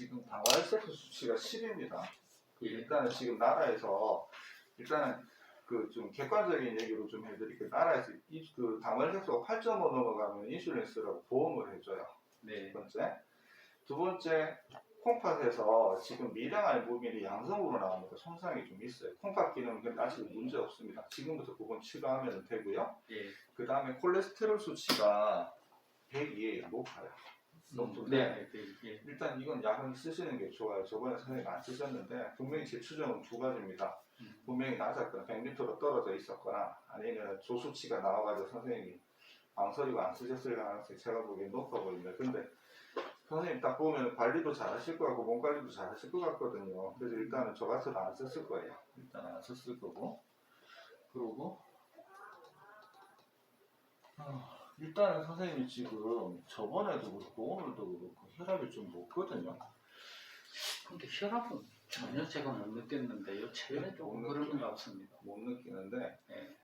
지금 당화혈색소 수치가 10입니다. 예. 일단은 지금 나라에서 일단은 그 좀 객관적인 얘기로 좀 해드릴게요. 나라에서 이 그 당화혈색소가 8.5 넘어가면 인슐린 쓰라고 보험을 해줘요. 네. 두 번째. 두 번째, 콩팥에서 지금 미량 알 부분이 양성으로 나오니까 손상이 좀 있어요. 콩팥 기능은 아직 문제 없습니다. 지금부터 그건 치료하면 되고요. 예. 그 다음에 콜레스테롤 수치가 102예요. 높아요. 높은데 네. 네. 예. 일단 이건 약은 쓰시는 게 좋아요. 저번에 선생님 안 쓰셨는데 분명히 제 추정은 두 가지입니다. 음. 분명히 낮았거나 100m로 떨어져 있었거나 아니면 조수치가 나와가지고 선생님이 망설이고 안 쓰셨을 가능성이 제가 보기엔 높아 보입니다. 근데 선생님 딱 보면 관리도 잘 하실 것 같고 몸 관리도 잘 하실 것 같거든요. 그래서 일단은 저 같아도 안 썼을 거예요. 일단 안 썼을 거고 그리고 아, 일단은 선생님이 지금 저번에도 그렇고 오늘도 그렇고 혈압이 좀 높거든요. 근데 혈압은 전혀 제가 못 느꼈는데요. 최근에 조금 못 그런. 것 같습니다. 못 느끼는데 예.